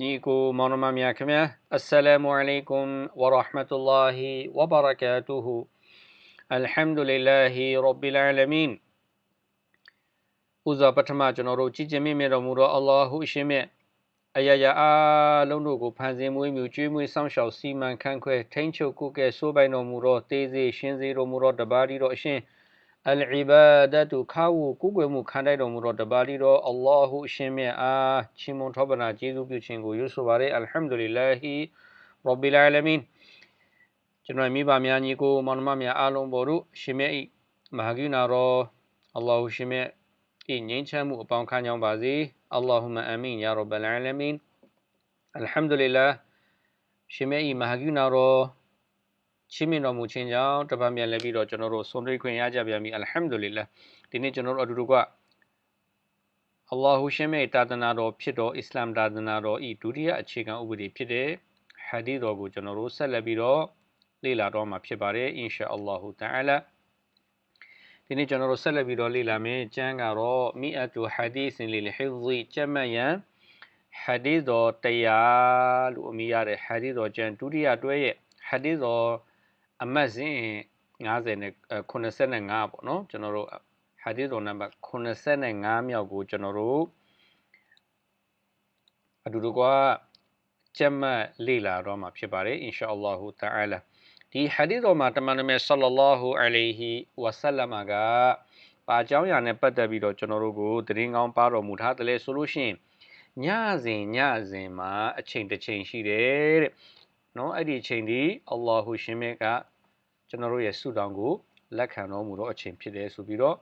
ညီကိုမောင်နှမများခင်ဗျာအစ္စလာမုအလိုင်ကွမ်ဝရဟမတုလာဟီဝဘရကာတူဟူအလ်ဟမ်ဒူလ illah ရဘ်ဘီလ်အာလမင်ဥဇာပထမကျွန်တော်တို့ကြည်ကျင်မိမြတော်မူသောအလ္လာဟုအရှင်မြတ်အယယအားလုံးတို့ကိုဖန်ဆင်းမွေးမြူကျွေးမွေးစောင့်ရှောက်စီမံခန့်ခွဲထိန်းချုပ်ကိုယ်ကဲဆိုးပိုင်တော်မူသောတေးစေရှင်စေတော်မူသောတပါးဒီတော်အရှင် အလ်အီဘာဒတ်ခါဝကုကွယ်မှုခံတိုက်တော်မူသောတပါးဒီတော်အလ္လာဟူအရှင်မြတ်အားချီးမွမ်းထောပနာကျေးဇူးပြုခြင်းကိုရွဆိုပါရယ်အလ်ဟမ်ဒူလ illah ရဘ်ဘီလ်အာလမင်ကျွန်တော်မိဘများညီကိုမောင်နှမများအားလုံးပေါ်တို့ရှင်မြတ်၏မဟာကိနာတော်အလ္လာဟူရှင်မြတ်ဤငြိမ်းချမ်းမှုအပေါင်းခံကြောင်းပါစေအလ္လာဟူမအမင်ယာရဘ်ဘလ်အာလမင်အလ်ဟမ်ဒူလ illah ရှင်မြတ်၏မဟာကိနာတော် ချီးမြှင့်တော်မူခြင်းကြောင့်တပတ်မြန်လည်းပြီးတော့ကျွန်တော်တို့ဆုံးဖြတ်ခွင့်ရကြပြန်ပြီအလ်ဟမ်ဒူလ illah ဒီနေ့ကျွန်တော်တို့အတူတူကအလ္လာဟူရှင်မြတ်တာသနာတော်ဖြစ်တော်အစ္စလာမ်တာသနာတော်ဤဒုတိယအခြေခံဥပဒေဖြစ်တဲ့ဟာဒီတော်ကိုကျွန်တော်တို့ဆက်လက်ပြီးတော့လေ့လာတော့မှာဖြစ်ပါတယ်အင်ရှာအလ္လာဟူတအာလာဒီနေ့ကျွန်တော်တို့ဆက်လက်ပြီးတော့လေ့လာမယ်ကျမ်းကတော့မီအတူဟာဒီစင်လီလဟီဇီကျမ်းမယံဟာဒီတော်တရားလို့အမည်ရတဲ့ဟာဒီတော်ကျမ်းဒုတိယတွဲရဲ့ဟာဒီတော် အမတ်စဉ်90နဲ့85ပေါ့နော်ကျွန်တော်တို့ဟာဒီတော်နံပါတ်85မြောက်ကိုကျွန်တော်တို့အတူတကွာကျမ်းမလေ့လာတော့မှာဖြစ်ပါတယ်အင်ရှာအလ္လာဟူတာအလာဒီဟာဒီတော်မှာတမန်တော်မြတ်ဆလ္လာဟူအလိုင်ဟီဝါဆလမ်ကပါအကြောင်းအရာနဲ့ပတ်သက်ပြီးတော့ကျွန်တော်တို့ကိုသတင်းကောင်းပါတော်မူထားတယ်လေဆိုလို့ရှိရင်ညစဉ်ညစဉ်မှာအချိန်တစ်ချိန်ရှိတယ်တဲ့နော်အဲ့ဒီအချိန်ဒီအလ္လာဟူရှင်မြတ်က ကျွန်တော်တို့ရဲ့ဆုတောင်းကိုလက်ခံတော်မူတော့အချိန်ဖြစ်တယ်ဆိုပြီးတော့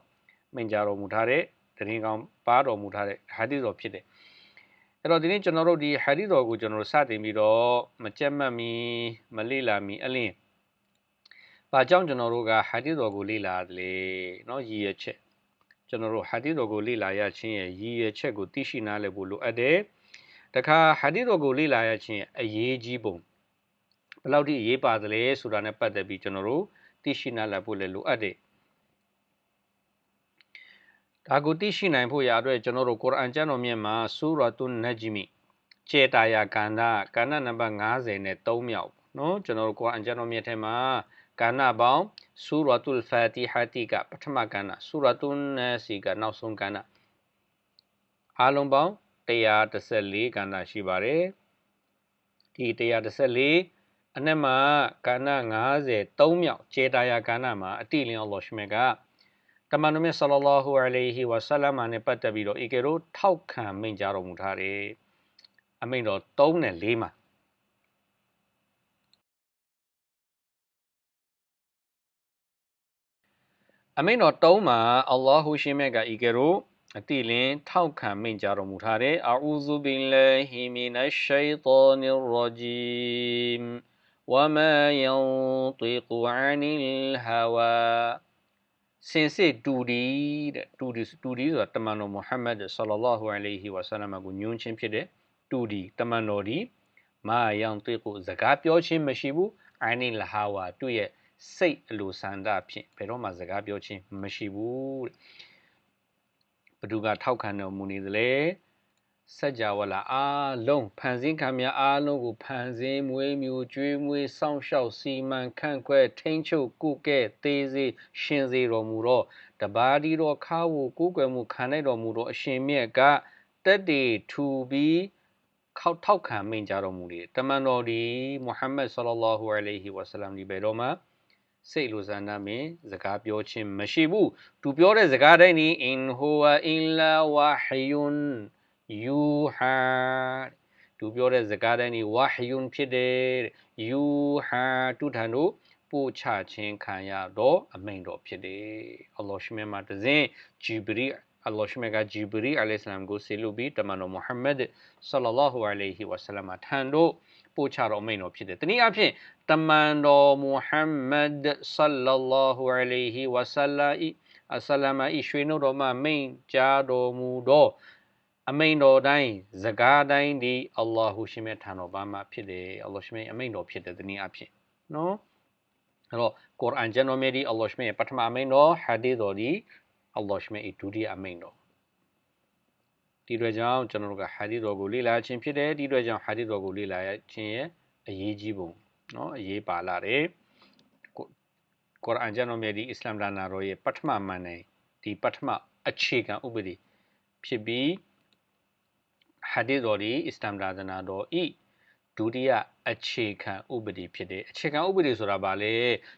မိန့်ကြားတော်မူထားတဲ့တရင်ကောင်းပါတော်မူထားတဲ့ဟာဒီတော်ဖြစ်တယ်အဲ့တော့ဒီနေ့ကျွန်တော်တို့ဒီဟာဒီတော်ကိုကျွန်တော်တို့စတင်ပြီးတော့မကြက်မှတ်မီမလေ့လာမီအလင်းဘာကြောင့်ကျွန်တော်တို့ကဟာဒီတော်ကိုလေ့လာတယ်လေเนาะရည်ရချက်ကျွန်တော်တို့ဟာဒီတော်ကိုလေ့လာရခြင်းရဲ့ရည်ရချက်ကိုသိရှိနားလည်ဖို့လိုအပ်တယ်တခါဟာဒီတော်ကိုလေ့လာရခြင်းအရေးကြီးပုံ ဘယ်လောက်ထိအရေးပါသလဲဆိုတာနဲ့ပတ်သက်ပြီးကျွန်တော်တို့သိရှိနားလည်ဖို့လည်းလိုအပ်တယ်။ဒါကိုသိရှိနိုင်ဖို့ရာအတွက်ကျွန်တော်တို့ကုရ်အာန်ကျမ်းတော်မြတ်မှာဆူရာတုန်နဂျီမီခြေတာယာကန္နာကန္နာနံပါတ်90နဲ့3မြောက်နော်ကျွန်တော်တို့ကုရ်အာန်ကျမ်းတော်မြတ်ထဲမှာကန္နာပေါင်းဆူရာတုလ်ဖာတီဟာတီကပထမကန္နာဆူရာတုန်နစီကနောက်ဆုံးကန္နာအားလုံးပေါင်း114ကန္နာရှိပါတယ်။ဒီ114 အနက်မှာကန္နာ53မြောက်ကျေတာယာကန္နာမှာအတိလင်းအလ္လာဟ်ရှမေကတမန်တော်မြတ်ဆလလောဟူအလိုင်ဟီဝဆလမ်နဲ့ပတ်သက်ပြီးတော့ဧကေရိုထောက်ခံမိန့်ကြားတော်မူထားတယ်အမိန့်တော်3နဲ့4မှာအမိန့်တော်3မှာအလ္လာဟူရှင်မြတ်ကဧကေရိုအတိလင်းထောက်ခံမိန့်ကြားတော်မူထားတယ်အာဥဇူဘင်လာဟီမီနရှ်ရှိတောနီရဂျီမ် ဝမာယန်တီကူအန်လ်ဟဝါစင်စစ်တူဒီတဲ့တူဒီတူဒီဆိုတာတမန်တော်မုဟမ္မဒ်ဆလ္လာလာဟူအလိုင်ဟီဝါဆလမ်ကိုညွှန်းခြင်းဖြစ်တဲ့တူဒီတမန်တော်ဒီမာယန်တေကိုစကားပြောခြင်းမရှိဘူးအိုင်နီလဟာဝါသူ့ရဲ့စိတ်အလိုဆန္ဒဖြင့်ဘယ်တော့မှစကားပြောခြင်းမရှိဘူးတဲ့ဘသူကထောက်ခံတော်မူနေသလဲ စัจ java လာအားလုံးဖန်ဆင်းခံများအားလုံးကိုဖန်ဆင်းမွေးမြူကျွေးမွေးစောင့်ရှောက်စီမံခန့်ခွဲထိန်းချုပ်ကုကဲ့သေးစေရှင်စေတော်မူတော့တပါးဒီတော်ခါဝကိုကိုယ်ွယ်မှုခံနိုင်တော်မူတော့အရှင်မြတ်ကတက်တေထူပြီးခောက်ထောက်ခံမိန့်ကြတော်မူလေတမန်တော်ဒီမုဟမ္မဒ်ဆလ္လာဟူအလိုင်ဟီဝါဆလမ်ဒီဘယ်တော့မှစိတ်လိုဆန္ဒမင်းစကားပြောခြင်းမရှိဘူးသူပြောတဲ့စကားတိုင်းဒီအင်ဟူဝအင်လာဝါဟယွန် ယူဟာသူပြောတဲ့စကားတိုင်းဒီဝါဟယွန်ဖြစ်တယ်ယူဟာသူထံတို့ပို့ချခြင်းခံရတော့အမိန်တော်ဖြစ်တယ်အလ္လာဟ်ရှိမြတ်မှာတစဉ်ဂျီဘရီအလ္လာဟ်ရှိမြတ်ကဂျီဘရီအလိုင်ဆလမ်ကိုဆေလူပြီးတမန်တော်မုဟမ္မဒ်ဆလ္လာလာဟူအလိုင်ဟီဝါဆလမ်ထံတို့ပို့ချတော်မိန်တော်ဖြစ်တယ်။တနည်းအားဖြင့်တမန်တော်မုဟမ္မဒ်ဆလ္လာလာဟူအလိုင်ဟီဝါဆလမ်အဆလမ်အရွှေနှုတ်တော်မှာမိန်ကြားတော်မူသော အမိန်တော်တိုင်းစကားတိုင်းဒီအလ္လာဟူရှင်မြတ်ထံတော်ဘာမှဖြစ်တယ်အလ္လာဟ်ရှင်မြတ်အမိန်တော်ဖြစ်တယ်တနည်းအားဖြင့်နော်အဲ့တော့ကုရ်အာန်ကျမ်းတော်မြတ်ဒီအလ္လာဟ်ရှင်မြတ်ပထမအမိန်တော်ဟာဒီတော်ဒီအလ္လာဟ်ရှင်မြတ်ဒုတိယအမိန်တော်ဒီတွေကြောင့်ကျွန်တော်တို့ကဟာဒီတော်ကိုလေ့လာခြင်းဖြစ်တယ်ဒီတွေကြောင့်ဟာဒီတော်ကိုလေ့လာခြင်းရဲ့အရေးကြီးပုံနော်အရေးပါလာတယ်ကုရ်အာန်ကျမ်းတော်မြတ်ဒီအစ္စလာမ်ဒါနာတော်ရဲ့ပထမမှန်တယ်ဒီပထမအခြေခံဥပဒေဖြစ်ပြီး ဟာဒီတော်ဒီအစ္စလာမ်ဒါနာတော်ဤဒုတိယအခြေခံဥပဒေဖြစ်တယ်အခြေခံဥပဒေဆိုတာဘာလဲ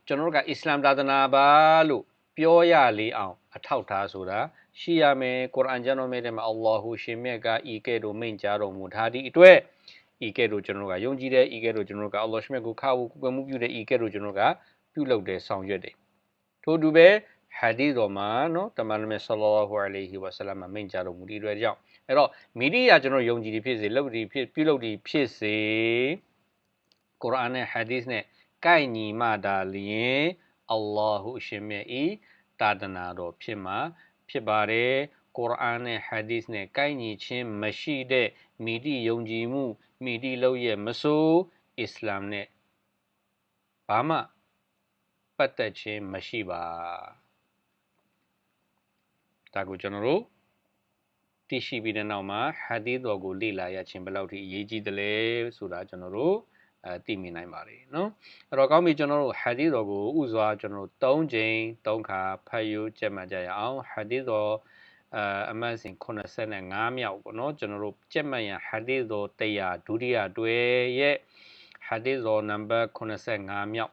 ကျွန်တော်တို့ကအစ္စလာမ်သာသနာပါလို့ပြောရလေအောင်အထောက်ထားဆိုတာရှိရမယ်ကုရ်အာန်ကျမ်းတော်မြတ်ထဲမှာအလ္လာဟူရှင်မြတ်ကဤကဲ့သို့မိန့်ကြားတော်မူထားသည့်အတွက်ဤကဲ့သို့ကျွန်တော်တို့ကယုံကြည်တဲ့ဤကဲ့သို့ကျွန်တော်တို့ကအလ္လာဟ်ရှင်မြတ်ကိုခါဖို့ကွယ်မှုပြုတဲ့ဤကဲ့သို့ကျွန်တော်တို့ကပြုလုပ်တဲ့ဆောင်ရွက်တယ်ထို့တူပဲ ဟာဒီတော်မှာနော်တမန်တော်မြတ်ဆလ္လာဟူအလိုင်ဟီဝါဆလမ်မိန့်ကြားတော်မူသည့်အတွက်ကြောင့်အဲ့တော့မီဒီယာကျွန်တော်ယုံကြည်သည်ဖြစ်စေလုပ်သည်ဖြစ်ပြုလုပ်သည်ဖြစ်စေကုရ်အာန်နဲ့ဟာဒီစ်နဲ့ကိုက်ညီမှသာလျင်အလ္လာဟူရှင်မြတ်ဤတာဒနာတော်ဖြစ်မှာဖြစ်ပါတယ်ကုရ်အာန်နဲ့ဟာဒီစ်နဲ့ကိုက်ညီခြင်းမရှိတဲ့မီဒီယုံကြည်မှုမီဒီလို့ရဲ့မဆိုးအစ္စလာမ်နဲ့ဘာမှပတ်သက်ခြင်းမရှိပါ ဒါကိုကျွန်တော်တို့သိရှိပြီးတဲ့နောက်မှာဟာဒီတော်ကိုလေ့လာရခြင်းဘယ်လောက်ထိအရေးကြီးသလဲဆိုတာကျွန်တော်တို့အဲသိမြင်နိုင်ပါတယ်နော်အဲ့တော့ကောင်းပြီကျွန်တော်တို့ဟာဒီတော်ကိုဥစွာကျွန်တော်တို့၃ချိန်၃ခါဖတ်ယူကြက်မှတ်ကြရအောင်ဟာဒီတော်အအမတ်စဉ်85မြောက်ပေါ့နော်ကျွန်တော်တို့ကြက်မှတ်ရဟာဒီတော်100ဒုတိယတွဲရဲ့ဟာဒီတော်နံပါတ်85မြောက်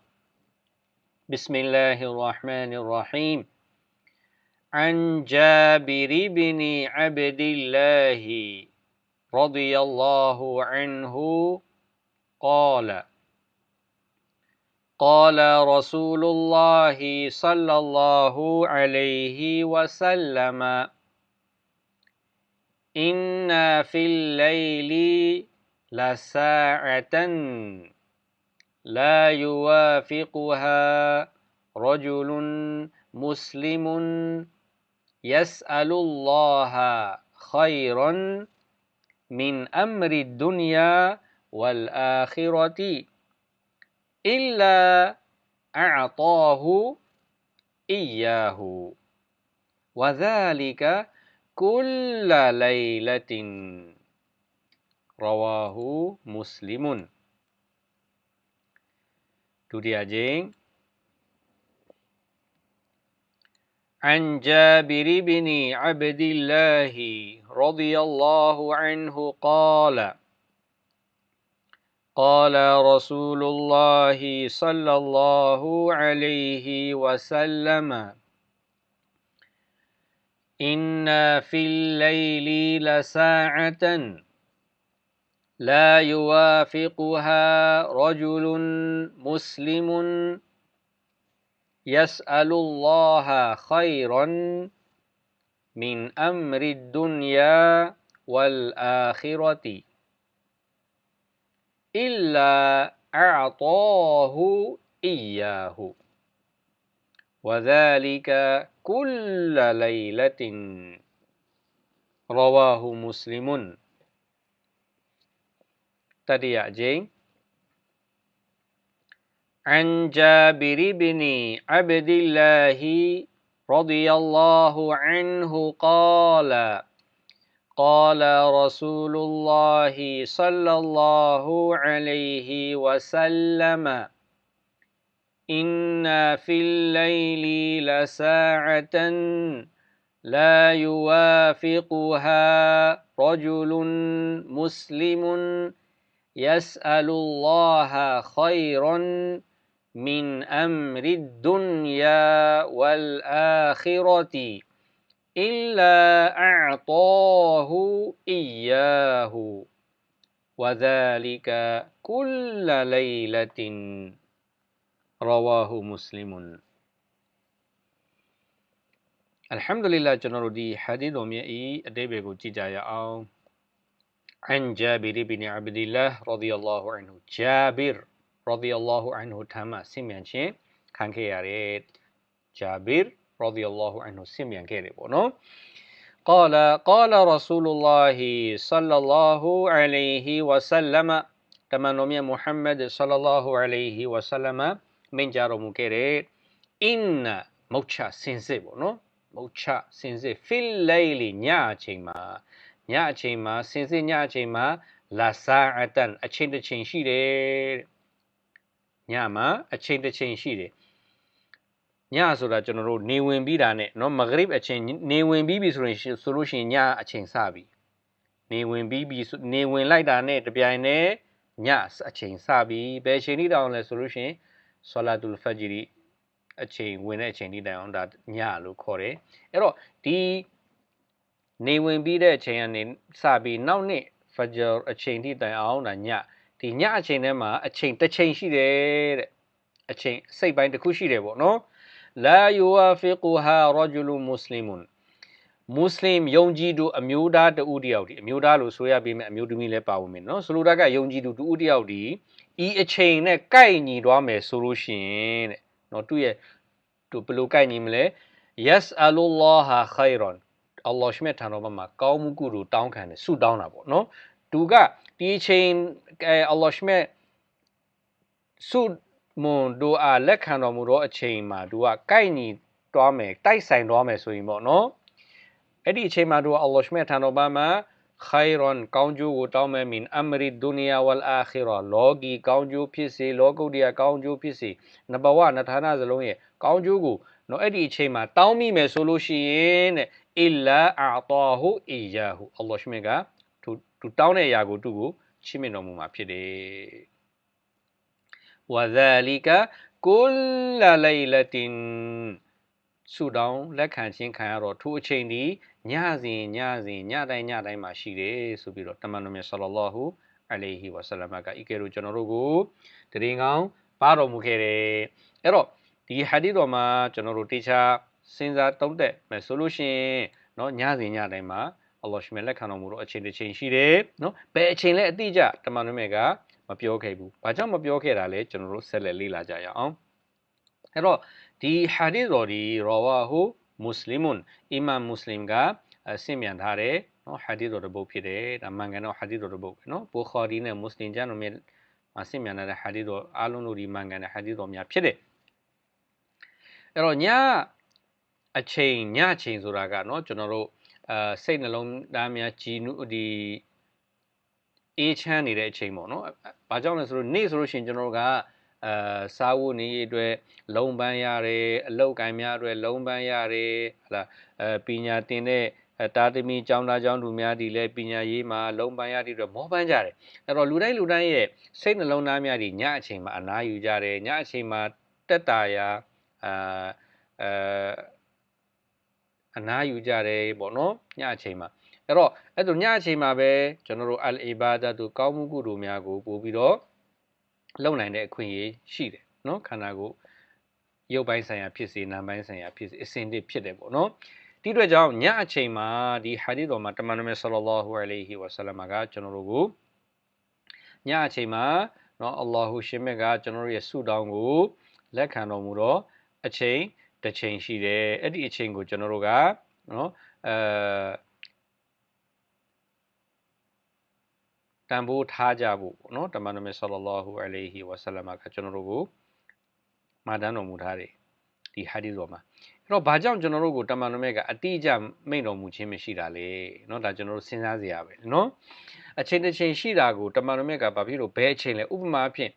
بسم الله الرحمن الرحيم عن جابر بن عبد الله رضي الله عنه قال قال رسول الله صلى الله عليه وسلم إن في الليل لساعة لا يوافقها رجل مسلم يسأل الله خيرا من أمر الدنيا والآخرة إلا أعطاه إياه وذلك كل ليلة رواه مسلم ဒုတိယကြိမ် عن جابر بن عبد الله رضي الله عنه قال قال رسول الله صلى الله عليه وسلم إن في الليل لساعة لا يوافقها رجل مسلم يسأل الله خيرا من أمر الدنيا والآخرة إلا أعطاه إياه. وذلك كل ليلة. رواه مسلم. تديع جين عن جابر بن عبد الله رضي الله عنه قال قال رسول الله صلى الله عليه وسلم إن في الليل لساعة لا يوافقها رجل مسلم يسأل الله خيرا من أمر الدنيا والآخرة إلا أعطاه إياه وذلك كل ليلة رواه مسلم الحمد لله ကျွန်တော်တို့ဒီ hadith တော်မြတ်ဤအတိပ္ပယ်ကိုကြည့်ကြရအောင် عن جابر بن عبد الله رضي الله عنه جابر رضي الله عنه ထမ်းမှဆင့်မြန်ခြင်းခံခဲ့ရတဲ့ جابر رضي الله عنه ဆင့်မြန်ခဲ့တယ်ပေါ့နော် قال قال رسول الله صلى الله عليه وسلم တမန်တော်မြတ်မုဟမ္မဒ် صلى الله عليه وسلم မိန့်ကြားတော်မူခဲ့တဲ့ in မုတ်ချစင်စစ်ပေါ့နော်မုတ်ချစင်စစ် fil layli ညအချိန်မှာညအချိန်မှာစင်စစ်ညအချိန်မှာလာဆာအတန်အချိန်တစ်ချိန်ရှိတယ် ညမှာအချိန်တစ်ချိန်ရှိတယ်ညဆိုတာကျွန်တော်တို့နေဝင်ပြီးတာနဲ့เนาะမဂရစ်အချိန်နေဝင်ပြီးပြီဆိုရင်ဆိုလို့ရှိရင်ညအချိန်စပြီနေဝင်ပြီးပြီနေဝင်လိုက်တာနဲ့တပြိုင်တည်းညအချိန်စပြီဘယ်အချိန်ထိတောင်လဲဆိုလို့ရှိရင်ဆလာတူလ်ဖဂျရီအချိန်ဝင်တဲ့အချိန်ထိတိုင်အောင်ဒါညလို့ခေါ်တယ်အဲ့တော့ဒီနေဝင်ပြီးတဲ့အချိန်ကနေစပြီးနောက်နေ့ဖဂျာအချိန်ထိတိုင်အောင်ဒါည ဒီညအချိန်ထဲမှာအချိန်တစ်ချိန်ရှိတယ်တဲ့အချိန်စိတ်ပိုင်းတစ်ခုရှိတယ်ပေါ့နော်လာယူဝါဖီကူဟာရဂျူလူမွတ်စလီမွန်မွတ်စလင်ယုံကြည်သူအမျိုးသားတဦးတယောက်ဒီအမျိုးသားလို့ဆိုရပေးမယ်အမျိုးသမီးလည်းပါဝင်မယ်နော်ဆိုလိုတာကယုံကြည်သူတဦးတယောက်ဒီဤအချိန်နဲ့ကိုက်ညီသွားမယ်ဆိုလို့ရှိရင်တဲ့နော်သူ့ရဲ့သူဘယ်လိုကိုက်ညီမလဲ yes allah khairan အလ္လာဟ်ရှမြတ်ထံတော်မှာကောင်းမှုကုသိုလ်တောင်းခံတယ်ဆုတောင်းတာပေါ့နော် သူကဒီအချိန်အဲအလ္လာဟ်ရှမြတ်ဆုမွန်တို့အားလက်ခံတော်မူသောအချိန်မှာသူကကိုက်ညီသွားမယ်တိုက်ဆိုင်သွားမယ်ဆိုရင်ပေါ့နော်အဲ့ဒီအချိန်မှာသူကအလ္လာဟ်ရှမြတ်ထံတော်မှာ khairan ကောင်းကျိုးကိုတောင်းမယ်မင်အမရီဒုနီယာဝလ်အာခီရာလောကီကောင်းကျိုးဖြစ်စေလောကုတ္တရာကောင်းကျိုးဖြစ်စေနဘဝနထာနာစလုံးရဲ့ကောင်းကျိုးကိုနော်အဲ့ဒီအချိန်မှာတောင်းမိမယ်ဆိုလို့ရှိရင်တဲ့အီလာအာတာဟူအီယာဟူအလ္လာဟ်ရှမြတ်က သူသူတောင်းတဲ့အရာကိုသူ့ကိုချီးမြှင့်တော်မူမှာဖြစ်တယ်ဝဇာလီကာကုလလိုင်လတင်ဆူတောင်းလက်ခံခြင်းခံရတော့ထိုအချိန်ဒီညစဉ်ညစဉ်ညတိုင်းညတိုင်းမှာရှိတယ်ဆိုပြီးတော့တမန်တော်မြတ်ဆလ္လာလာဟူအလိုင်ဟီဝဆလမ်ကဤကဲလို့ကျွန်တော်တို့ကိုတရင်ကောင်းပါတော်မူခဲ့တယ်အဲ့တော့ဒီဟာဒီတော်မှာကျွန်တော်တို့တေချာစဉ်းစားတုံးတက်မယ်ဆိုလို့ရှိရင်เนาะညစဉ်ညတိုင်းမှာ အလ္လာဟ်ရှင်လက်ခံတော်မူတော့အချိန်တစ်ချိန်ရှိတယ်နော်ဘယ်အချိန်လဲအတိအကျတမန်တော်မြတ်ကမပြောခဲ့ဘူးဘာကြောင့်မပြောခဲ့တာလဲကျွန်တော်တို့ဆက်လက်လေ့လာကြရအောင်အဲ့တော့ဒီဟာဒီတော်ဒီရဝါဟူမွတ်စလီမွန်အီမမ်မွတ်စလင်ကဆင့်မြန်ထားတယ်နော်ဟာဒီတော်တပုတ်ဖြစ်တယ်ဒါမှန်ကန်တော့ဟာဒီတော်တပုတ်ပဲနော်ဘူခါရီနဲ့မွတ်စလင်ကျမ်းတော်မြတ်မှာဆင့်မြန်တဲ့ဟာဒီတော်အားလုံးတို့ဒီမှန်ကန်တဲ့ဟာဒီတော်များဖြစ်တယ်အဲ့တော့ညအချိန်ညချိန်ဆိုတာကနော်ကျွန်တော်တို့ အာစိတ်နှလုံးသားများကြည်နုဒီအေးချမ်းနေတဲ့အချိန်ပေါ့နော်။ဘာကြောင့်လဲဆိုတော့နေ့ဆိုလို့ရှိရင်ကျွန်တော်တို့ကအာစားဝတ်နေရေးအတွက်လုံပန်းရတယ်အလောက်ကိုင်းများအတွက်လုံပန်းရတယ်ဟလာအဲပညာသင်တဲ့တာသမီကျောင်းသားကျောင်းသူများဒီလဲပညာရေးမှာလုံပန်းရတဲ့အတွက်မောပန်းကြတယ်အဲ့တော့လူတိုင်းလူတိုင်းရဲ့စိတ်နှလုံးသားများဒီညအချိန်မှာအနားယူကြတယ်ညအချိန်မှာတက်တာရာအာအဲ အနားယူကြတယ်ပေါ့နော်ညအချိန်မှာအဲ့တော့အဲ့လိုညအချိန်မှာပဲကျွန်တော်တို့အလ်အီဘာဒတ်တို့ကောင်းမှုကုသိုလ်များကိုပို့ပြီးတော့လုံနိုင်တဲ့အခွင့်အရေးရှိတယ်နော်ခန္ဓာကိုယ်ရုပ်ပိုင်းဆိုင်ရာဖြစ်စေနာမ်ပိုင်းဆိုင်ရာဖြစ်စေအစဉ်တစ်ဖြစ်တယ်ပေါ့နော်ဒီအတွက်ကြောင့်ညအချိန်မှာဒီဟာဒီတော်မှာတမန်တော်မြတ်ဆလလောဟူအလိုင်ဟီဝဆလမ်ကကျွန်တော်တို့ကိုညအချိန်မှာနော်အလ္လာဟူရှင်မြတ်ကကျွန်တော်တို့ရဲ့ဆုတောင်းကိုလက်ခံတော်မူတော့အချိန် တစ်ချိန်ရှိတယ်အဲ့ဒီအချိန်ကိုကျွန်တော်တို့ကနော်အဲတန်ဖိုးထားကြဖို့ပေါ့နော်တမန်တော်မြတ်ဆလလောဟူအလိုင်ဟီဝဆလမ်ကကျွန်တော်တို့ကိုမာတန်းတော်မူထားတယ်ဒီဟာဒီတော်မှာအဲ့တော့ဘာကြောင့်ကျွန်တော်တို့ကိုတမန်တော်မြတ်ကအတိအကျမိန့်တော်မူခြင်းမရှိတာလဲเนาะဒါကျွန်တော်တို့စဉ်းစားစရာပဲเนาะအချိန်တစ်ချိန်ရှိတာကိုတမန်တော်မြတ်ကဘာဖြစ်လို့ဘယ်အချိန်လဲဥပမာအဖြစ်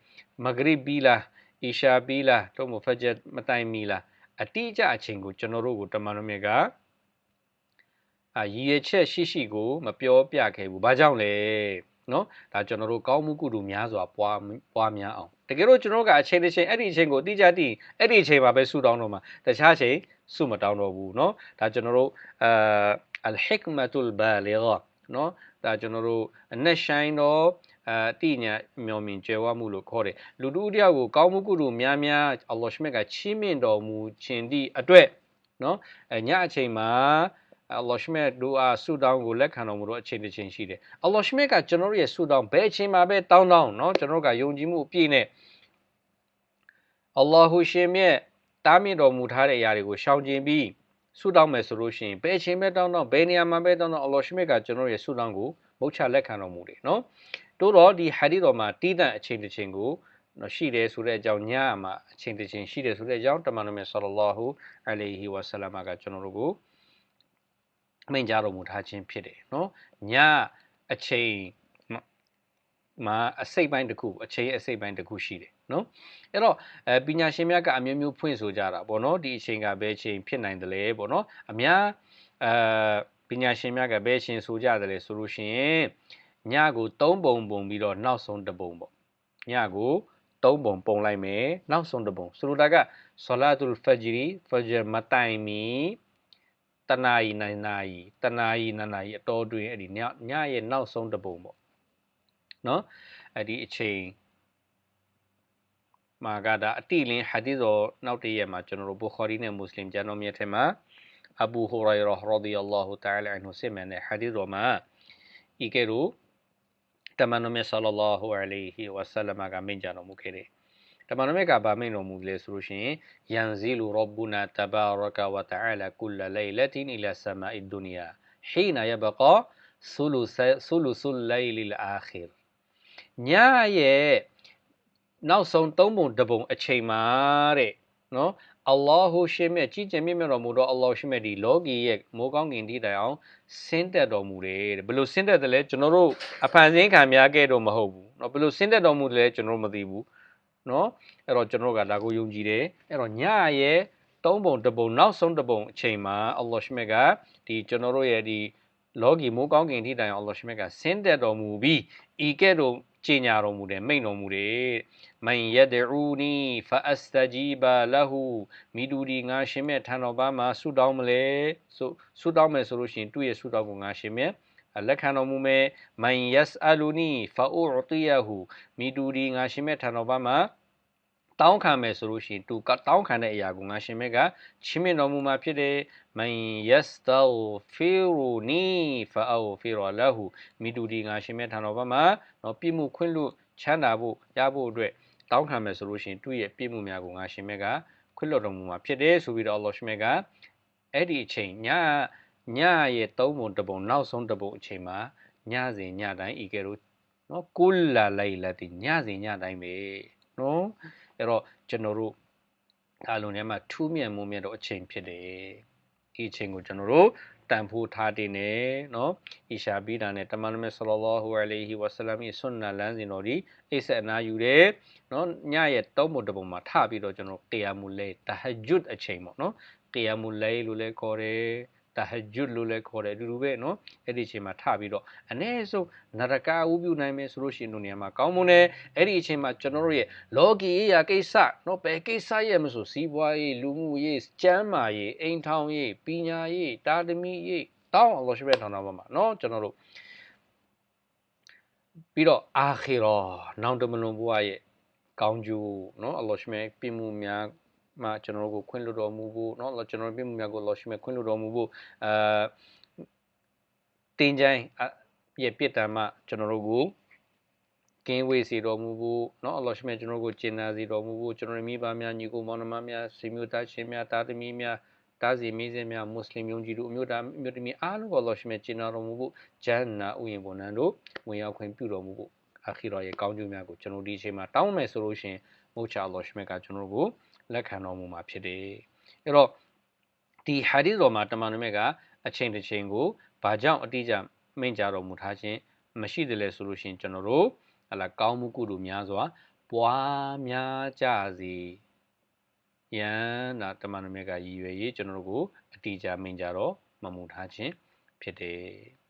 မဂရိပြီးလားအီရှာပြီးလားတော့မဖဂျတ်မတိုင်မီလား အတိအကျအချိန်ကိုကျွန်တော်တို့ကိုတမန်တော်မြတ်ကအာရည်ရွယ်ချက်ရှိရှိကို မပြောပြခဲ့ဘူး။ဘာကြောင့်လဲနော်ဒါကျွန်တော်တို့ကောင်းမှုကုသိုလ်များစွာပွားပွားများအောင်တကယ်လို့ကျွန်တော်ကအချိန်တစ်ချိန်အဲ့ဒီအချိန်ကိုတိကျတည်အဲ့ဒီအချိန်မှာပဲဆုတောင်းတော့မှာတခြားချိန်ဆုမတောင်းတော့ဘူးနော်ဒါကျွန်တော်တို့အာ al hikmatul baligha နော်ဒါကျွန်တော်တို့အနက်ဆိုင်တော့ အတိညာမျောမြင်ကြွယ်ဝမှုလို့ခေါ်တယ်လူတို့တယောက်ကိုကောင်းမှုကုသိုလ်များများအလ္လာဟ်ရှမြတ်ကချီးမြှင့်တော်မူခြင်းသည့်အတွက်နော်အညအချိန်မှာအလ္လာဟ်ရှမြတ်တို့အားဆုတောင်းကိုလက်ခံတော်မူတော့အချိန်တစ်ချိန်ရှိတယ်အလ္လာဟ်ရှမြတ်ကကျွန်တော်တို့ရဲ့ဆုတောင်းဘယ်အချိန်မှာပဲတောင်းတောင်းနော်ကျွန်တော်တို့ကယုံကြည်မှုအပြည့်နဲ့အလ္လာဟ်ရှင်မြတ်တားမြစ်တော်မူထားတဲ့အရာတွေကိုရှောင်ကျဉ်ပြီးဆုတောင်းမယ်ဆိုလို့ရှိရင်ဘယ်အချိန်ပဲတောင်းတောင်းဘယ်နေရာမှာပဲတောင်းတောင်းအလ္လာဟ်ရှမြတ်ကကျွန်တော်ရဲ့ဆုတောင်းကိုမုတ်ချလက်ခံတော်မူတယ်နော် တိုးတော့ဒီဟာဒီတော်မှာတီးတန့်အချိန်တစ်ချိန်ကိုနော်ရှိတယ်ဆိုတဲ့အကြောင်းညမှာအချိန်တစ်ချိန်ရှိတယ်ဆိုတဲ့အကြောင်းတမန်တော်မြတ်ဆလ္လာလာဟူအလိုင်ဟီဝါဆလမ်ကကျွန်တော်တို့ကိုမိန့်ကြားတော်မူထားခြင်းဖြစ်တယ်နော်ညအချိန်မှာအစိတ်ပိုင်းတစ်ခုအချိန်အစိတ်ပိုင်းတစ်ခုရှိတယ်နော်အဲ့တော့အဲပညာရှင်များကအမျိုးမျိုးဖွင့်ဆိုကြတာပေါ့နော်ဒီအချိန်ကဘယ်ချိန်ဖြစ်နိုင်တယ်လဲပေါ့နော်အများအဲပညာရှင်များကဘယ်ချိန်ဆိုကြတယ်လဲဆိုလို့ရှိရင် ညကို3ပုံပုံပြီးတော့နောက်ဆုံးတစ်ပုံပေါ့ညကို3ပုံပုံလိုက်မယ်နောက်ဆုံးတစ်ပုံဆိုလိုတာကဆလာတူလ်ဖဂျရီဖဂျ်မတိုင်မီတနာရီနိုင်နာရီတနာရီနာနာရီအတော်တွင်အဲ့ဒီညညရဲ့နောက်ဆုံးတစ်ပုံပေါ့နော်အဲ့ဒီအချိန်မှာကဒါအတိလင်းဟာဒီသောနောက်တည့်ရက်မှာကျွန်တော်တို့ဘူခါရီနဲ့မွတ်စလင်ကျမ်းတော်မြတ်ထဲမှာအဘူဟူရိုင်ရာရဒီအလ္လာဟူတအာလာအန်ဟူဆင်မန်တဲ့ဟာဒီတော်မှာဤကဲ့သို့ တမန်တော်မြတ်ဆလ္လာလာဟူအလိုင်ဟီဝါဆလမ်ကမိန့်ကြတော်မူခဲ့တယ်တမန်တော်မြတ်ကဗာမိန့်တော်မူလဲဆိုလို့ရှိရင်ယန်ဇီလူရဘ်ဘူနာတဘာရကဝတအာလာကုလလိုင်လတင်အီလာဆမာအီဒူနီယာဟီနာယဘကာဆူလူဆူလူဆူလိုင်လီလ်အာခီရညရဲ့နောက်ဆုံးသုံးပုံတစ်ပုံအချိန်မှာတဲ့နော် အလ္လာဟူရှင်မြတ်ကြီးကျယ်မြတ်မြတ်တော်မူတော့အလ္လာဟ်ရှင်မြတ်ဒီလောကီရဲ့မိုးကောင်းကင်ဒီတိုင်အောင်ဆင်းသက်တော်မူတယ်တဲ့ဘယ်လိုဆင်းသက်တယ်လဲကျွန်တော်တို့အဖန်ဆင်းခံများခဲ့တော့မဟုတ်ဘူးเนาะဘယ်လိုဆင်းသက်တော်မူတယ်လဲကျွန်တော်တို့မသိဘူးเนาะအဲ့တော့ကျွန်တော်တို့ကဒါကိုယုံကြည်တယ်အဲ့တော့ညရဲ့သုံးပုံတစ်ပုံနောက်ဆုံးတစ်ပုံအချိန်မှာအလ္လာဟ်ရှင်မြတ်ကဒီကျွန်တော်တို့ရဲ့ဒီလောကီမိုးကောင်းကင်ထိတိုင်အောင်အလ္လာဟ်ရှင်မြတ်ကဆင်းသက်တော်မူပြီးဤကဲ့သို့ကြေညာတော်မူတယ်မိန့်တော်မူတယ် မန်ယဒူနီဖအစတဂျီဘာလဟူမိဒူဒီငါရှင်မြတ်ထံတော်ဘာမှာဆုတောင်းမလဲဆိုဆုတောင်းမယ်ဆိုလို့ရှိရင်သူ့ရဲ့ဆုတောင်းကိုငါရှင်မြတ်လက်ခံတော်မူမယ်မန်ယက်အလူနီဖအူတီယဟူမိဒူဒီငါရှင်မြတ်ထံတော်ဘာမှာတောင်းခံမယ်ဆိုလို့ရှိရင်သူကတောင်းခံတဲ့အရာကိုငါရှင်မြတ်ကချီးမြှင့်တော်မူမှာဖြစ်တယ်မန်ယက်စတောဖီရူနီဖအူဖီရလာဟူမိဒူဒီငါရှင်မြတ်ထံတော်ဘာမှာနော်ပြည့်မှုခွင့်လို့ချမ်းသာဖို့ရဖို့အတွက် တောင်းခံမယ်ဆိုလို့ရှိရင်သူ့ရဲ့ပြည့်မှုများကိုငါရှင်မြတ်ကခွင့်လွှတ်တော်မူမှာဖြစ်တယ်ဆိုပြီးတော့အလ္လာဟ်ရှင်မြတ်ကအဲ့ဒီအချိန်ညညရဲ့သုံးပုံတစ်ပုံနောက်ဆုံးတစ်ပုံအချိန်မှာညစဉ်ညတိုင်းဤကဲလို့နော်ကုလာလိုက်လာတိညစဉ်ညတိုင်းပဲနော်အဲ့တော့ကျွန်တော်တို့အားလုံးထဲမှာထူးမြတ်မှုမြတ်တော့အချိန်ဖြစ်တယ်ဒီအချိန်ကိုကျွန်တော်တို့ တန်ဖိုးထားတင်နေနော်အီရှာဘီဒါနဲ့တမန်တော်မြတ်ဆလ္လာလာဟူအလိုင်ဟီဝါဆလမ်ရဲ့ဆွန်နာလမ်းစဉ်တော်ဒီအိဆက်အနာယူတယ်နော်ညရဲ့သုံးပုံတစ်ပုံမှာထပြီးတော့ကျွန်တော်ကီယာမူလေတဟဂျွတ်အချိန်ပေါ့နော်ကီယာမူလေလို့လည်းခေါ်တယ် တာဟဂျွတ်လို့လည်းခေါ်တယ်အတူတူပဲနော်အဲ့ဒီအချိန်မှာထပြီးတော့အ ਨੇ ဆုံးနရကဥပြုနိုင်မယ်ဆိုလို့ရှိရင်တို့နေရာမှာကောင်းမွန်တယ်အဲ့ဒီအချိန်မှာကျွန်တော်တို့ရဲ့လောကီရာကိစ္စနော်ဘယ်ကိစ္စရဲ့မဆိုစီးပွားရေးလူမှုရေးကျန်းမာရေးအိမ်ထောင်ရေးပညာရေးတာသမီရေးတောင်းအလ္လာဟ်ရှိဘဲထောင်းတော်မှာနော်ကျွန်တော်တို့ပြီးတော့အာခီရောနောင်တမလွန်ဘုရားရဲ့ကောင်းကျိုးနော်အလ္လာဟ်ရှိမဲပြမှုများ မှာကျွန်တော်တို့ကိုခွင့်လွှတ်တော်မူဖို့เนาะကျွန်တော်တို့ပြည်မှုများကိုလောရှိမဲ့ခွင့်လွှတ်တော်မူဖို့အာတင်ကြိုင်းရဲ့ပြစ်ဒဏ်မှကျွန်တော်တို့ကိုကင်းဝေးစေတော်မူဖို့เนาะအလ္လာဟ်ရှိမြတ်ကျွန်တော်ကိုကျင်နာစေတော်မူဖို့ကျွန်တော်မိဘများညီကိုမောင်နှမများဆွေမျိုးသားချင်းများတာသမီးများတားစီမင်းစင်းများမွတ်စလင်မျိုးကြီးတို့အမျိုးသားအမျိုးသမီးအားလုံးကိုအလ္လာဟ်ရှိမြတ်ကျင်နာတော်မူဖို့ဂျန်နာဥယျာဉ်ပေါ်နံတို့ဝင်ရောက်ခွင့်ပြုတော်မူဖို့အခီရောရဲ့ကောင်းကျိုးများကိုကျွန်တော်ဒီအချိန်မှာတောင်းမယ်ဆိုလို့ရှိရင်မုတ်ချာအလ္လာဟ်ရှိမြတ်ကကျွန်တော်ကို လက်ခံတော်မူမှာဖြစ်တယ်။အဲ့တော့ဒီဟာဒီတော်မှာတမန်တော်မြတ်ကအချိန်တစ်ချိန်ကိုဘာကြောင့်အတိအကျမိန့်ကြတော်မူထားခြင်းမရှိတယ်လဲဆိုလို့ရှိရင်ကျွန်တော်တို့ဟလာကောင်းမှုကုသိုလ်များစွာပွားများကြစေယံဒါတမန်တော်မြတ်ကရည်ရွယ်ရေးကျွန်တော်တို့ကိုအတိအကျမိန့်ကြတော်မမူထားခြင်းဖြစ်တယ်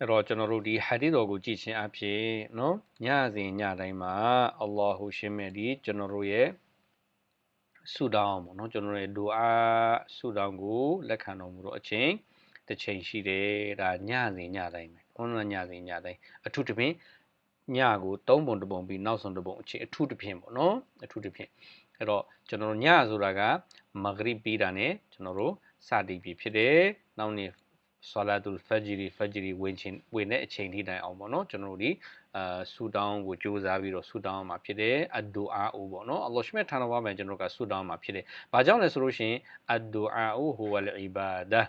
အဲ့တော့ကျွန်တော်တို့ဒီဟာဒီတော်ကိုကြည့်ခြင်းအဖြစ်နော်ညစဉ်ညတိုင်းမှာအလ္လာဟူရှင်မြတ်ဒီကျွန်တော်တို့ရဲ့ဆုတောင်းပေါ့နော်ကျွန်တော်တို့ရဲ့ဒူအာဆုတောင်းကိုလက်ခံတော်မူတော့အချိန်တစ်ချိန်ရှိတယ်ဒါညစဉ်ညတိုင်းပဲဘုန်းတော်ညစဉ်ညတိုင်းအထူးသဖြင့်ညကို၃ပုံတစ်ပုံပြီးနောက်ဆုံးတစ်ပုံအချိန်အထူးသဖြင့်ပေါ့နော်အထူးသဖြင့်အဲ့တော့ကျွန်တော်တို့ညဆိုတာကမဂရိပြီးတာ ਨੇ ကျွန်တော်တို့စတင်ပြီဖြစ်တယ်နောက်နေ့ ဆလာတူဖဂျီရီဖဂျီရီဝင်ချင်းဝင်တဲ့အချိန်ထိတိုင်အောင်ပေါ့နော်ကျွန်တော်တို့ဒီအာဆူတောင်းကိုကြိုးစားပြီးတော့ဆူတောင်းမှာဖြစ်တယ်အဒူအာအိုပေါ့နော်အလ္လာဟ်ရှမြတ်ထာနာဝါမှာကျွန်တော်ကဆူတောင်းမှာဖြစ်တယ်။ဘာကြောင့်လဲဆိုလို့ရှိရင်အဒူအာအိုဟူဝလ်အီဘာဒါ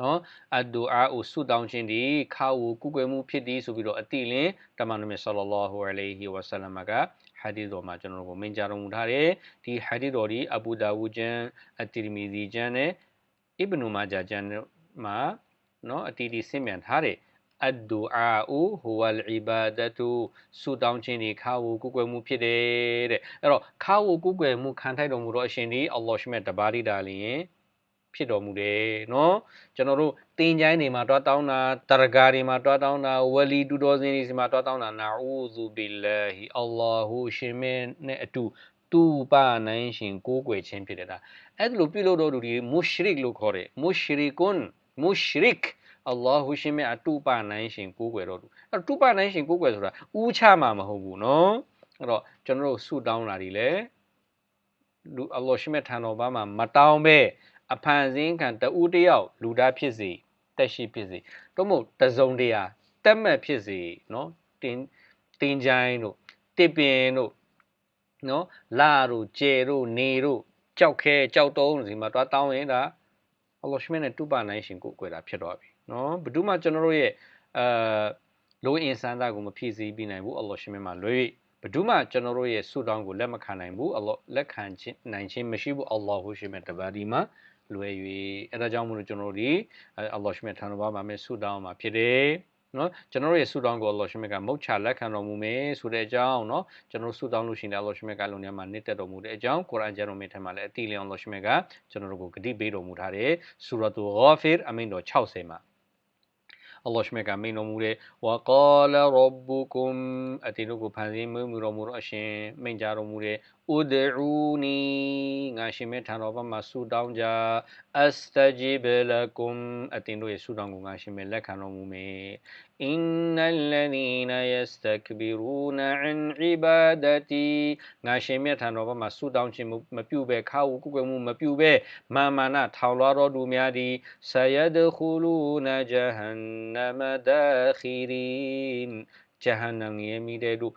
နော်အဒူအာအိုဆူတောင်းခြင်းဒီခါဝကုကွယ်မှုဖြစ်သည်ဆိုပြီးတော့အတိလင်းတမန်တော်မြတ်ဆလလောဟူအလိုင်ဟီဝဆလမ်ကဟာဒီတော်မှာကျွန်တော်တို့ကိုမင်ကြားတော်မူထားတယ်ဒီဟာဒီတော်ဒီအဘူဒါဝူဂျန်အတီရမီဇီဂျန်နဲ့အစ်ဘနူမာဂျာဂျန် မှာနော်အတီတီဆင့်မြန်ထားတယ်အဒူအာဥဟူဝလ်အီဘာဒတူဆူတောင်းခြင်းဒီခါဝကုကွယ်မှုဖြစ်တယ်တဲ့အဲ့တော့ခါဝကုကွယ်မှုခံထိုက်တော်မူတော့အရှင်ဒီအလ္လာဟ်ရှမြတ်တဘာရီဒါလျင်ဖြစ်တော်မူတယ်နော်ကျွန်တော်တို့တင်ချိုင်းတွေမှာတွားတောင်းတာတရဂါတွေမှာတွားတောင်းတာဝလီတူတော်စင်တွေမှာတွားတောင်းတာနာအူဇူဘီလာဟီအလ္လာဟူရှင်မင်းနဲ့အတူတူပါနိုင်ရှင်ကိုးကွယ်ခြင်းဖြစ်တယ်ဒါအဲ့ဒါလိုပြုလို့တော့သူဒီမုရှရစ်လို့ခေါ်တယ်မုရှရီကွန် မုရှရစ်အလ္လာဟူရှင်မြတ်အတူပါနိုင်ရှင်ကိုးကွယ်တော်သူအဲ့တူပါနိုင်ရှင်ကိုးကွယ်ဆိုတာဥချမှာမဟုတ်ဘူးနော်အဲ့တော့ကျွန်တော်တို့ဆုတောင်းတာဒီလေလူအလ္လာဟ်ရှင်မြတ်ထံတော်ဘာမှာမတောင်းပဲအဖန်စင်းခံတူတယောက်လူသားဖြစ်စေတက်ရှိဖြစ်စေတော့မဟုတ်တစုံတရာတက်မဲ့ဖြစ်စေနော်တင်တင်ချိုင်းတို့တစ်ပင်တို့နော်လာတို့ကျဲတို့နေတို့ကြောက်ခဲကြောက်တုံးစီမှာတွားတောင်းရင်ဒါ အလ္လာဟ်ရှမြတ်နဲ့တူပါနိုင်ရှင်ကိုကိုယ်တာဖြစ်တော့ပြီနော်ဘယ်သူမှကျွန်တော်တို့ရဲ့အာလိုအင်ဆန်သားကိုမဖြည့်ဆည်းပြီးနိုင်ဘူးအလ္လာဟ်ရှမြတ်မှာလွေဘယ်သူမှကျွန်တော်တို့ရဲ့ဆုတောင်းကိုလက်မခံနိုင်ဘူးအလ္လာဟ်လက်ခံခြင်းနိုင်ခြင်းမရှိဘူးအလ္လာဟ်ရှမြတ်တပါးဒီမှာလွယ်၍အဲဒါကြောင့်မလို့ကျွန်တော်တို့ဒီအလ္လာဟ်ရှမြတ်ထံတော်မှာမဲ့ဆုတောင်းမှာဖြစ်တယ် နော်ကျွန်တော်ရဲ့ဆုတောင်းကိုအလ္လာဟ်ရှမြတ်ကမုတ်ချလက်ခံတော်မူမယ်ဆိုတဲ့အကြောင်းနော်ကျွန်တော်ဆုတောင်းလို့ရှိရင်အလ္လာဟ်ရှမြတ်ကလုံထဲမှာနှစ်သက်တော်မူတဲ့အကြောင်းကုရ်အာန်ကျမ်းတော်မြတ်ထဲမှာလည်းအတိအလင်းအလ္လာဟ်ရှမြတ်ကကျွန်တော်တို့ကိုဂတိပေးတော်မူထားတယ်ဆူရတ်တူဂါဖီရ်အမင်းတော်60မှာအလ္လာဟ်ရှမြတ်ကမိန်တော်မူတဲ့ဝါကာလရဘ်ကုမ်အတိတို့ကိုဖန်ဆင်းမွေးမြူတော်မူတော့အရှင်မိန်ကြတော်မူတဲ့ ဥဒရူနီငါရှင်မြတ်ထံတော်ဘက်မှာဆူတောင်းကြအစတဂျီဘလကုမ်အတင်တို့ရဲ့ဆူတောင်းကိုငါရှင်မြတ်လက်ခံတော်မူမယ်အင်နလဒီနာယစတကဘီရူနာအန်အီဘာဒတီငါရှင်မြတ်ထံတော်ဘက်မှာဆူတောင်းခြင်းမပြုဘဲခါဝကုကွယ်မှုမပြုဘဲမာမာနထောင်လွှားတော်သူများသည်ဆယဒခူလူနာဂျဟန်နမဒါခီရင်ဂျဟန်နမ်ရဲ့မိတဲ့တို့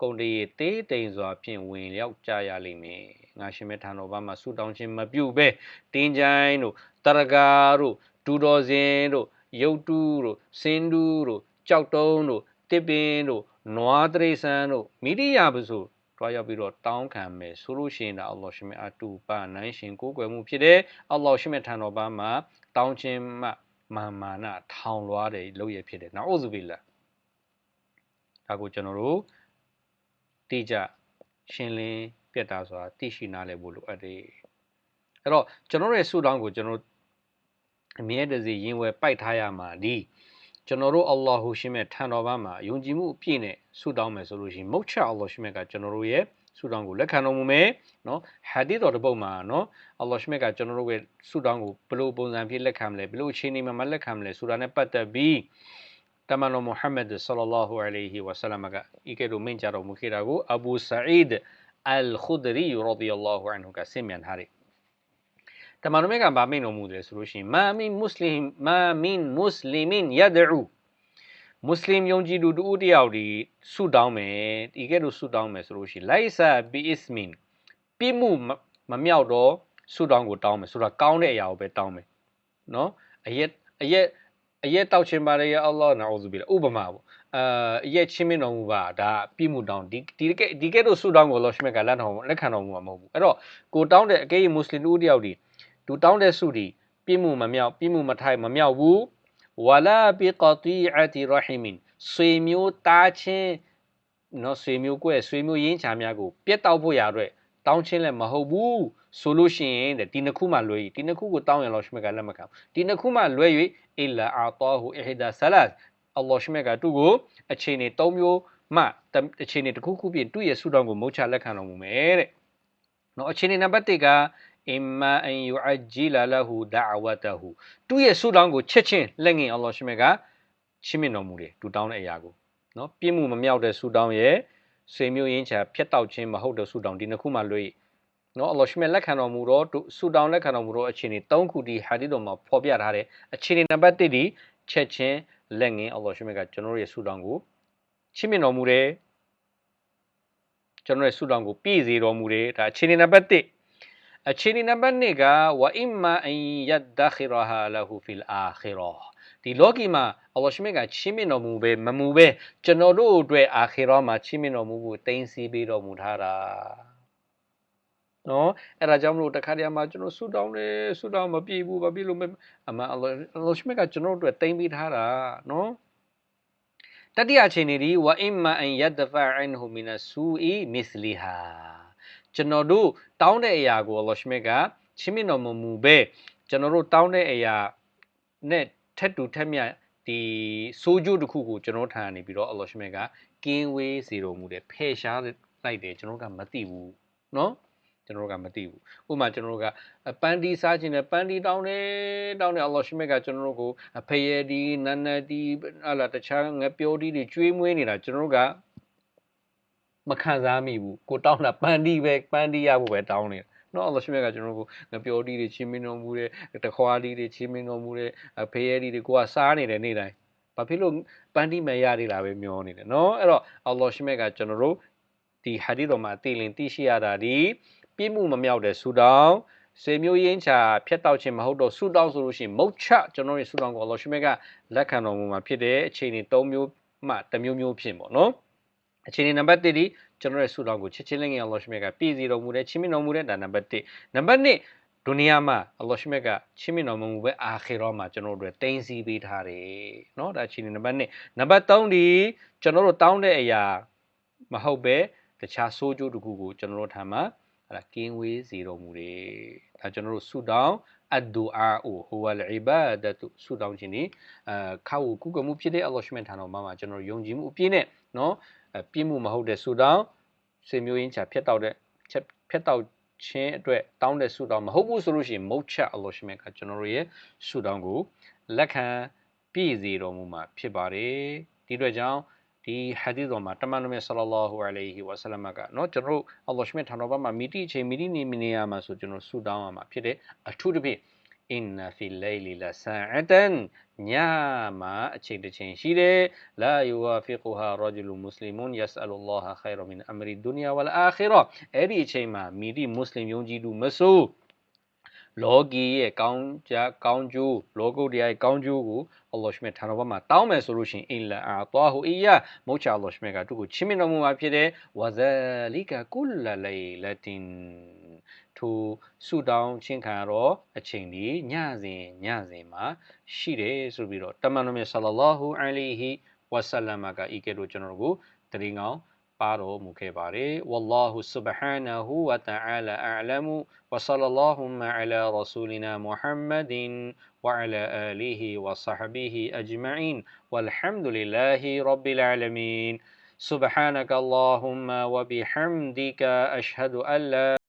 ကုန်တရေတေးတိမ်စွာဖြင့်ဝင်ရောက်ကြရလိမ့်မယ်ငါရှင်မြတ်ထံတော်ဘာမှာဆူတောင်းခြင်းမပြုဘဲတင်းချိုင်းတို့တရကာတို့ဒူတော်စင်တို့ရုတ်တူးတို့စင်းတူးတို့ကြောက်တုံးတို့တစ်ပင်တို့နွားတရိษံတို့မိရိယာပစုတွားရောက်ပြီးတော့တောင်းခံမယ်ဆိုလို့ရှိရင်ဒါအလ္လာဟ်ရှင်မြတ်အတူပါနိုင်ရှင်ကိုးကွယ်မှုဖြစ်တယ်အလ္လာဟ်ရှင်မြတ်ထံတော်ဘာမှာတောင်းခြင်းမှမာမာနထောင်လွှားတယ်လို့ရဖြစ်တယ်နောက်ဥဇူဘီလာဒါကိုကျွန်တော်တို့ တိကျရှင်းလင်းပြတ်တာဆိုတာသိရှိနားလည်ဖို့လိုအပ်တယ်အဲ့တော့ကျွန်တော်ရဲ့ဆုတောင်းကိုကျွန်တော်အမြဲတစေရင်ဝယ်ပိုက်ထားရမှာဒီကျွန်တော်တို့အလ္လာဟူရှင်မြတ်ထံတော်ဘာမှာယုံကြည်မှုအပြည့်နဲ့ဆုတောင်းမယ်ဆိုလို့ရှိရင်မုတ်ချအလ္လာဟ်ရှင်မြတ်ကကျွန်တော်တို့ရဲ့ဆုတောင်းကိုလက်ခံတော်မူမယ်နော်ဟာဒီတော်တစ်ပုဒ်မှာနော်အလ္လာဟ်ရှင်မြတ်ကကျွန်တော်တို့ရဲ့ဆုတောင်းကိုဘယ်လိုပုံစံဖြစ်လက်ခံမလဲဘယ်လိုအခြေအနေမှာမလက်ခံမလဲဆိုတာနဲ့ပတ်သက်ပြီး တမန်တော်မုဟမ္မဒ်ဆလ္လာလာဟူအလိုင်ဟီဝဆလမ်ကဤကဲ့သို့မင့်ကြတော်မူခဲ့တာကိုအဘူဆာအီဒ်အလ်ခူဒရီရာဒီယာလာဟူအန်ဟူကဆင့်မြန်ထားတယ်တမန်တော်မြတ်ကဗာမိန်တော်မူတယ်ဆိုလို့ရှိရင်မာမင်မွတ်စလင်မာမင်မွတ်စလင်ယဒူမွတ်စလင်ယုံကြည်သူတူတယောက်ဒီဆုတောင်းမယ်ဒီကဲ့သို့ဆုတောင်းမယ်ဆိုလို့ရှိရင်လိုက်ဆာဘီအစ်မင်ပြမှုမမြောက်တော့ဆုတောင်းကိုတောင်းမယ်ဆိုတာကောင်းတဲ့အရာကိုပဲတောင်းမယ်နော်အရက်အရက် အရက်တောက်ခြင်းပါတယ်အလ္လာဟ်နာအူဇူဘီလာဥပမာပေါ့အာအရက်ချင်းမင်းတော်မူပါဒါပြမှုတောင်းဒီဒီကဲဒီကဲ့သို့ဆုတောင်းကိုလောရှမက်ကလက်တော်လက်ခံတော်မူမှာမဟုတ်ဘူးအဲ့တော့ကိုတောင်းတဲ့အကေးမွတ်စလင်တူတယောက်ဒီသူတောင်းတဲ့ဆုဒီပြမှုမမြောက်ပြမှုမထိုက်မမြောက်ဘူးဝလာဘီကတီအတီရဟီမင်ဆွေမျိုးတားချင်းနော်ဆွေမျိုးကွဲ့ဆွေမျိုးရင်းချာများကိုပြတ်တောက်ဖို့ရတဲ့တောင်းချင်းလည်းမဟုတ်ဘူးဆိုလို့ရှိရင်တဲ့ဒီနှစ်ခုမှလွဲ၍ဒီနှစ်ခုကိုတောင်းရင်လောရှမြတ်ကလက်မခံဘူးဒီနှစ်ခုမှလွဲ၍ အီလာအာတာဟူအဟီဒါဆလတ်အလ္လာဟ်ရှမြတ်ကသူ့ကိုအခြေအနေ၃မျိုးမှအခြေအနေတစ်ခုခုဖြင့်သူ့ရဲ့ဆုတောင်းကိုမုတ်ချလက်ခံတော်မူမယ်တဲ့နော်အခြေအနေနံပါတ်၁ကအင်မာအန်ယူအဂျီလာလဟူဒါဝတ်တဟူသူ့ရဲ့ဆုတောင်းကိုချက်ချင်းလက်ငင်အလ္လာဟ်ရှမြတ်ကချီးမြှင့်တော်မူတယ်သူတောင်းတဲ့အရာကိုနော်ပြည့်မှုမမြောက်တဲ့ဆုတောင်းရဲ့ဆွေမျိုးရင်းချာဖြတ်တောက်ခြင်းမဟုတ်တဲ့ဆုတောင်းဒီနှစ်ခုမှလွဲ နော်အလ္လာဟ်ရှမြတ်လက်ခံတော်မူတော့ဆုတောင်းလက်ခံတော်မူတော့အခြေအနေ၃ခုဒီဟာဒီတော်မှာဖော်ပြထားတဲ့အခြေအနေနံပါတ်၁ဒီချက်ချင်းလက်ငင်အလ္လာဟ်ရှမြတ်ကကျွန်တော်ရဲ့ဆုတောင်းကိုချီးမြှင့်တော်မူတယ်ကျွန်တော်ရဲ့ဆုတောင်းကိုပြည့်စေတော်မူတယ်ဒါအခြေအနေနံပါတ်1အခြေအနေနံပါတ်2ကဝအင်မာအန်ယဒခရဟာလဟူဖီလ်အာခီရာဒီလောကီမှာအလ္လာဟ်ရှမြတ်ကချီးမြှင့်တော်မူပဲမမူပဲကျွန်တော်တို့အတွက်အာခီရာမှာချီးမြှင့်တော်မူဖို့တိမ့်စီပေးတော်မူထားတာ နော်အဲ့ဒါကြောင့်မလို့တခါတည်းမှာကျွန်တော်ဆူတောင်းတယ်ဆူတောင်းမပြေဘူးဘာဖြစ်လို့မအမှန်အလ္လာဟ်ရှမြတ်ကကျွန်တော်တို့အတွက်တိမ့်ပေးထားတာနော်တတိယအချိန်နေဒီဝအင်မာအန်ယဒဖာအန်ဟူမီနဆူအီမစ္စလီဟာကျွန်တော်တို့တောင်းတဲ့အရာကိုအလ္လာဟ်ရှမြတ်ကချီးမြှင့်တော်မမူပဲကျွန်တော်တို့တောင်းတဲ့အရာနဲ့ထက်တူထက်မြတ်ဒီစိုးကျိုးတစ်ခုကိုကျွန်တော်ထန်နေပြီးတော့အလ္လာဟ်ရှမြတ်ကကင်းဝေးစေတော်မူတယ်ဖယ်ရှားလိုက်တယ်ကျွန်တော်ကမသိဘူးเนาะ ကျွန်တော်ကမသိဘူးဥပမာကျွန်တော်ကပန်းတီစားခြင်းနဲ့ပန်းတီတောင်းတယ်တောင်းတယ်အလ္လာဟ်ရှမြတ်ကကျွန်တော်တို့ကိုဖယဲဒီနန္နတီအလားတခြားငပြောတီတွေကျွေးမွေးနေတာကျွန်တော်တို့ကမခံစားမိဘူးကိုတောင်းတာပန်းတီပဲပန်းတီရဖို့ပဲတောင်းနေတာနော်အလ္လာဟ်ရှမြတ်ကကျွန်တော်တို့ကိုငပြောတီတွေချင်းမင်းတော်မူတဲ့တခွာတီတွေချင်းမင်းတော်မူတဲ့ဖေးရဲတီတွေကိုကစားနေတယ်နေ့တိုင်းဘာဖြစ်လို့ပန်းတီမရသေးတာပဲမျောနေတယ်နော်အဲ့တော့အလ္လာဟ်ရှမြတ်ကကျွန်တော်တို့ဒီဟာဒီတော်မှာတည်လင်သိရှိရတာဒီ ပြည့်မှုမမြောက်တဲ့ဆူတောင်းစေမျိုးရင်းချာဖြတ်တောက်ခြင်းမဟုတ်တော့ဆူတောင်းဆိုလို့ရှိရင်မုတ်ချကျွန်တော်ရဲ့ဆူတောင်းကိုအလ္လာဟ်ရှမြတ်ကလက်ခံတော်မူမှာဖြစ်တဲ့အခြေအနေ၃မျိုးမှတစ်မျိုးမျိုးဖြစ်ပေါ့နော်အခြေအနေနံပါတ်1ဒီကျွန်တော်ရဲ့ဆုတောင်းကိုချစ်ချင်းလေးငယ်အလ္လာဟ်ရှမြတ်ကပြည့်စည်တော်မူတဲ့ချီးမြှင့်တော်မူတဲ့ဒါနံပါတ်1နံပါတ်2ဒုနီယာမှာအလ္လာဟ်ရှမြတ်ကချီးမြှင့်တော်မမူပဲအာခီရောမှာကျွန်တော်တို့တိမ့်စီပေးထားတယ်เนาะဒါအခြေအနေနံပါတ်2နံပါတ်3ဒီကျွန်တော်တို့တောင်းတဲ့အရာမဟုတ်ပဲတခြားဆိုးကျိုးတစ်ခုကိုကျွန်တော်တို့ထားမှာ အဲ့ဒါကင်းဝေးစေတော်မူတယ်ဒါကျွန်တော်တို့ဆုတောင်းအဒူအာအိုဟူဝလ်အီဘာဒတ်ဆုတောင်းခြင်းဒီအဲခါဝကုကမှုဖြစ်တဲ့အလ္လာဟ်ရှမန်ထံတော်မှာကျွန်တော်ယုံကြည်မှုအပြည့်နဲ့နော်ပြည့်မှုမဟုတ်တဲ့ဆုတောင်းစေမျိုးရင်းချဖြတ်တောက်တဲ့ဖြတ်တောက်ခြင်းအတွက်တောင်းတဲ့ဆုတောင်းမဟုတ်ဘူးဆိုလို့ရှိရင်မုတ်ချက်အလ္လာဟ်ရှမန်ကကျွန်တော်ရဲ့ဆုတောင်းကိုလက်ခံပြည့်စေတော်မူမှာဖြစ်ပါတယ်ဒီအတွက်ကြောင့် ဒီဟာဒီတော်မှာတမန်တော်မြတ်ဆလလောဟူအလိုင်ဟီဝါဆလမ်ကနော်ကျွန်တော်အလ္လာဟ်ရှင်ထံတော်မှာမိတိအချိန်မိတိနေနေရမှာဆိုကျွန်တော်ဆူတောင်းရမှာဖြစ်တယ်အထူးသဖြင့်အင်နဖီလိုင်လီလာဆာအတန်ညမှာအချိန်တစ်ချိန်ရှိတယ်လာယူဝါဖီကူဟာရာဂျူလူမွတ်စလီမွန်ယက်ဆအလ္လာဟ်ခိုင်ရမင်အမရီဒူနီယာဝလ်အာခီရာအဲ့ဒီအချိန်မှာမိတိမွတ်စလင်ယုံကြည်သူမဆိုး လောကီရဲ့ကောင်းကြကောင်းကျိုးလောကုတ္တရာရဲ့ကောင်းကျိုးကိုအလ္လာဟ်ရှမြတ်ထာတော်ဘာမှာတောင်းမယ်ဆိုလို့ရှိရင်အင်လာအာတာဟူအီယာမုတ်ချာအလ္လာဟ်ရှမြတ်ကသူ့ကိုချီးမြှင့်တော်မူမှာဖြစ်တယ်ဝဇလီကာကုလလိုင်လတင်ထိုဆူတောင်းချင်းခံရတော့အချိန်ဒီညစဉ်ညစဉ်မှာရှိတယ်ဆိုပြီးတော့တမန်တော်မြတ်ဆလလောဟူအလိုင်ဟီဝဆလမ်ကဤကဲ့သို့ကျွန်တော်တို့ကိုတရင်ကောင်း પારો મૂકે પારે વલ્લાહુ સુબહાનાહુ વ તઆલા અ'લમુ على رسولنا محمد રસૂલિના મુહમ્મદિન وعلى آله وصحبه أجمعين. والحمد لله رب العالمين. سبحانك اللهم وبحمدك أشهد أن لا